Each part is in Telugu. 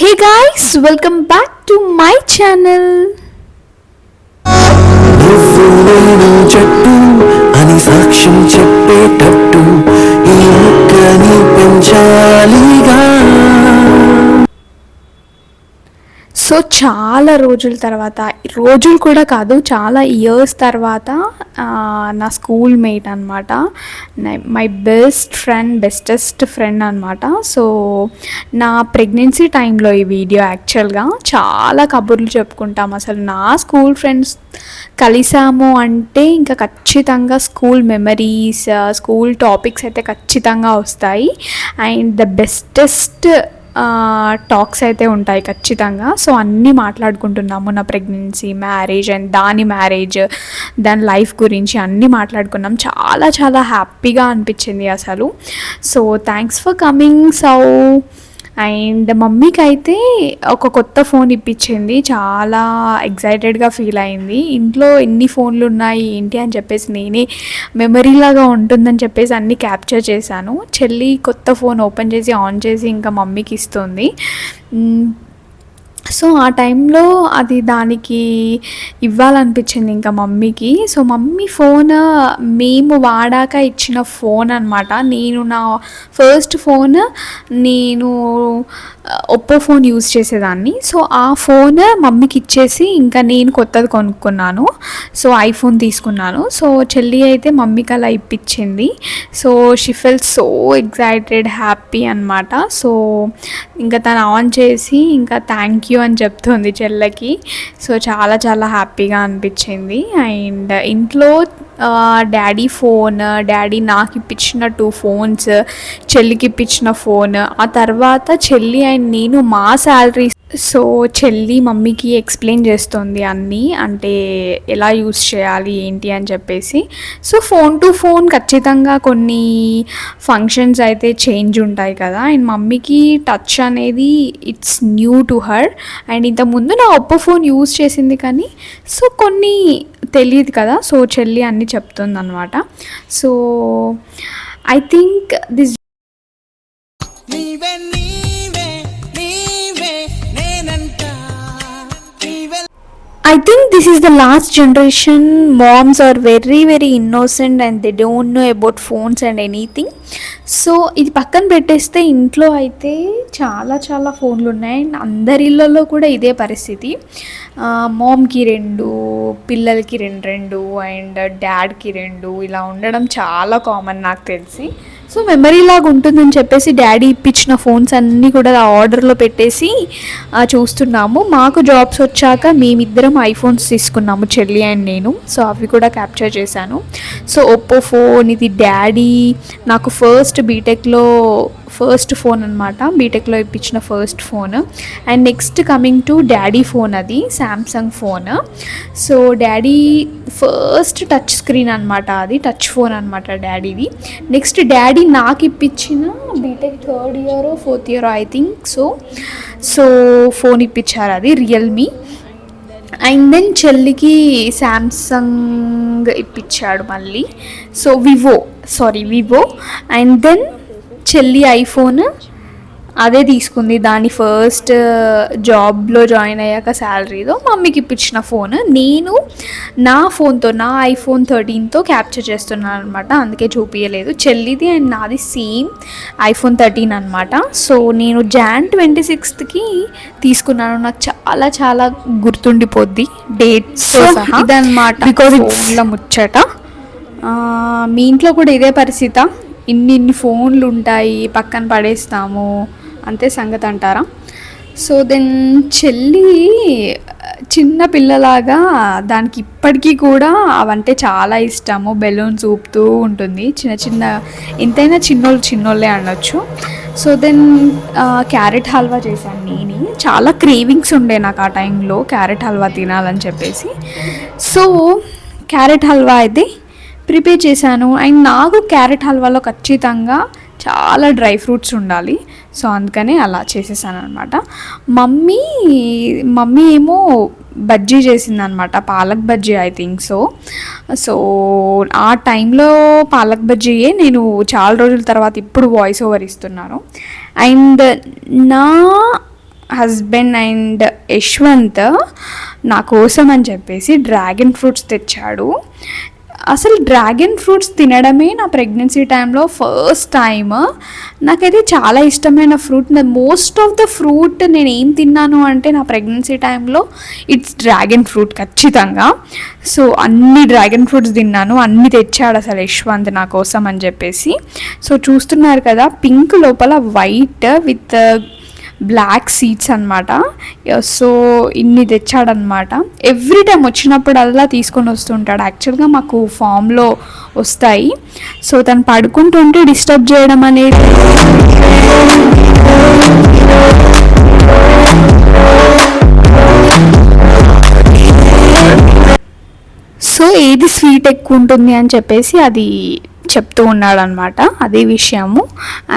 Hey guys, welcome back to my channel చెట్టు అని సాక్ష్యం చెప్పేటట్టు ఈ మొక్కని పెంచాలిగా. సో చాలా రోజుల తర్వాత రోజులు కూడా కాదు చాలా ఇయర్స్ తర్వాత నా స్కూల్ మేట్ అనమాట my best friend bestest friend అనమాట సో నా ప్రెగ్నెన్సీ టైంలో ఈ వీడియో యాక్చువల్గా చాలా కబుర్లు చెప్పుకుంటాం. అసలు నా స్కూల్ ఫ్రెండ్స్ కలిసాము అంటే ఇంకా ఖచ్చితంగా స్కూల్ మెమరీస్ స్కూల్ టాపిక్స్ అయితే ఖచ్చితంగా వస్తాయి. అండ్ ద బెస్టెస్ట్ టాక్స్ అయితే ఉంటాయి ఖచ్చితంగా. సో అన్నీ మాట్లాడుకుంటున్నాము. నా ప్రెగ్నెన్సీ మ్యారేజ్ అండ్ దాని మ్యారేజ్ దాని లైఫ్ గురించి అన్నీ మాట్లాడుకున్నాం. చాలా చాలా హ్యాపీగా అనిపించింది అసలు. So thanks for coming so and మమ్మీకి అయితే ఒక కొత్త ఫోన్ ఇప్పించింది. చాలా ఎగ్జైటెడ్గా ఫీల్ అయింది. ఇంట్లో ఎన్ని ఫోన్లు ఉన్నాయి ఏంటి అని చెప్పేసి నేనే మెమరీ లాగా ఉంటుందని చెప్పేసి అన్నీ క్యాప్చర్ చేశాను. చెల్లి కొత్త ఫోన్ ఓపెన్ చేసి ఆన్ చేసి ఇంకా మమ్మీకి ఇస్తుంది. సో ఆ టైంలో అది దానికి ఇవ్వాలనిపించింది ఇంకా మమ్మీకి. సో మమ్మీ ఫోన్ మేము వాడాక ఇచ్చిన ఫోన్ అనమాట నేను నా ఫస్ట్ ఫోన్ నేను ఒప్పో ఫోన్ యూజ్ చేసేదాన్ని. సో ఆ ఫోన్ మమ్మీకి ఇచ్చేసి ఇంకా నేను కొత్తది కొనుక్కున్నాను. సో ఐఫోన్ తీసుకున్నాను. సో చెల్లి అయితే మమ్మీకి అలా ఇప్పించింది. So she fell so excited happy అనమాట సో ఇంకా తను ఆన్ చేసి ఇంకా థ్యాంక్ యూ అని చెప్తుంది చెల్లకి. సో చాలా చాలా హ్యాపీగా అనిపించింది. అండ్ ఇంట్లో డాడీ ఫోన్ డాడీ నాకు ఇప్పించిన టూ ఫోన్స్ చెల్లికి ఇప్పించిన ఫోన్ ఆ తర్వాత చెల్లి అండ్ నేను మా శాలరీస్ సో చెల్లి మమ్మీకి ఎక్స్ప్లెయిన్ చేస్తుంది అన్నీ అంటే ఎలా యూస్ చేయాలి ఏంటి అని చెప్పేసి. సో ఫోన్ టు ఫోన్ ఖచ్చితంగా కొన్ని ఫంక్షన్స్ అయితే చేంజ్ ఉంటాయి కదా. అండ్ మమ్మీకి టచ్ అనేది it's new to her. And ఇంతకుముందు నా ఒప్పో ఫోన్ యూస్ చేసింది కానీ సో కొన్ని తెలియదు కదా. సో చెల్లి అన్నీ చెప్తుంది అనమాట so I think this I think this is the last generation moms are very very innocent and they don't know about phones and anything so ఇది పక్కన పెట్టేస్తే ఇంట్లో అయితే చాలా చాలా ఫోన్లు ఉన్నాయి. అండ్ అందరి ఇళ్ళల్లో కూడా ఇదే పరిస్థితి. మామ్కి రెండు పిల్లలకి రెండు రెండు అండ్ డాడ్కి రెండు. ఇలా ఉండడం చాలా కామన్ నాకు తెలిసి. సో మెమరీ లాగా ఉంటుందని చెప్పేసి డాడీ ఇప్పించిన ఫోన్స్ అన్నీ కూడా ఆర్డర్లో పెట్టేసి చూస్తున్నాము. మాకు జాబ్స్ వచ్చాక మేమిద్దరం ఐఫోన్స్ తీసుకున్నాము చెల్లి అండ్ నేను. సో అవి కూడా క్యాప్చర్ చేశాను. సో ఒప్పో ఫోన్ ఇది డాడీ నాకు ఫస్ట్ బీటెక్లో ఫస్ట్ ఫోన్ అనమాట బీటెక్లో ఇప్పించిన first phone and next coming to daddy phone అది Samsung phone so daddy first touch screen అనమాట అది టచ్ ఫోన్ అనమాట డాడీది నెక్స్ట్ డాడీ నాకు ఇప్పించిన BTech third year fourth year I think so so phone ఇప్పించారు అది రియల్మీ అండ్ దెన్ చెల్లికి శాంసంగ్ ఇప్పించాడు మళ్ళీ. So Vivo sorry Vivo and then చెల్లి ఐఫోన్ అదే తీసుకుంది. దాని ఫస్ట్ జాబ్లో జాయిన్ అయ్యాక శాలరీతో మమ్మీకి ఇప్పించిన ఫోన్ నేను నా ఫోన్తో నా ఐఫోన్ థర్టీన్తో క్యాప్చర్ చేస్తున్నాను అనమాట అందుకే చూపించలేదు చెల్లిది అండ్ నాది సేమ్ ఐఫోన్ థర్టీన్ అనమాట సో నేను జాన్ ట్వంటీ సిక్స్త్కి తీసుకున్నాను. నాకు చాలా చాలా గుర్తుండిపోద్ది డేట్స్ ఇదన్నమాట బికాజ్ ఫోన్ల ముచ్చట. మీ ఇంట్లో కూడా ఇదే పరిస్థితి? ఇన్ని ఇన్ని ఫోన్లు ఉంటాయి పక్కన పడేస్తాము అంతే సంగతి అంటారా? సో దెన్ చెల్లి చిన్న పిల్లలాగా దానికి ఇప్పటికీ కూడా అవంటే చాలా ఇష్టము. బెలూన్స్ ఊపుతూ ఉంటుంది. చిన్న చిన్న ఎంతైనా చిన్నోళ్ళు చిన్నోళ్ళే అనొచ్చు. సో దెన్ క్యారెట్ హల్వా చేశాను నేను. చాలా క్రేవింగ్స్ ఉండే నాకు ఆ టైంలో క్యారెట్ హల్వా తినాలని చెప్పేసి. సో క్యారెట్ హల్వా అయితే ప్రిపేర్ చేశాను. అండ్ నాకు క్యారెట్ హల్వాలో ఖచ్చితంగా చాలా డ్రై ఫ్రూట్స్ ఉండాలి. సో అందుకనే అలా చేసేసాను అనమాట మమ్మీ మమ్మీ ఏమో బజ్జీ చేసిందనమాట palak bajji I think so. So ఆ టైంలో పాలక్ బజ్జీయే నేను చాలా రోజుల తర్వాత ఇప్పుడు వాయిస్ ఓవర్ ఇస్తున్నాను. అండ్ నా హస్బెండ్ అండ్ యశ్వంత్ నా కోసం అని చెప్పేసి డ్రాగన్ ఫ్రూట్స్ తెచ్చాడు. అసలు డ్రాగన్ ఫ్రూట్స్ తినడమే నా ప్రెగ్నెన్సీ టైంలో ఫస్ట్ టైం నాకైతే చాలా ఇష్టమైన fruit most of the fruit నేను ఏం తిన్నాను అంటే నా ప్రెగ్నెన్సీ టైంలో ఇట్స్ డ్రాగన్ ఫ్రూట్ ఖచ్చితంగా. సో అన్ని డ్రాగన్ ఫ్రూట్స్ తిన్నాను అన్ని తెచ్చాడు అసలు యశ్వంత్ నా కోసం అని చెప్పేసి. సో చూస్తున్నారు కదా పింక్ లోపల వైట్ విత్ బ్లాక్ సీడ్స్ అనమాట సో ఇన్ని తెచ్చాడనమాట ఎవ్రీ టైం వచ్చినప్పుడల్లా తీసుకొని వస్తుంటాడు. యాక్చువల్గా మాకు ఫామ్లో వస్తాయి. సో తను పడుకుంటుంటే డిస్టర్బ్ చేయడం అనేది సో ఏది స్వీట్ ఎక్కువ ఉంటుంది అని చెప్పేసి అది చెప్తూ ఉన్నాడు అనమాట అదే విషయము.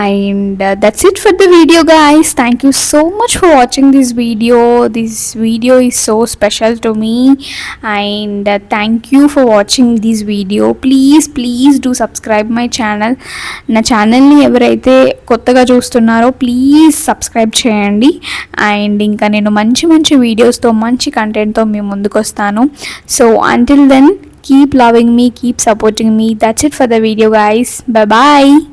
And that's it for the video guys thank you so much for watching this video. This video is so special to me. And thank you for watching this video. Please please do subscribe my channel. నా ఛానల్ని ఎవరైతే కొత్తగా చూస్తున్నారో ప్లీజ్ సబ్స్క్రైబ్ చేయండి. అండ్ ఇంకా నేను మంచి మంచి వీడియోస్తో మంచి కంటెంట్తో మేము ముందుకు వస్తాను so until then keep loving me keep supporting me. That's it for the video guys. Bye bye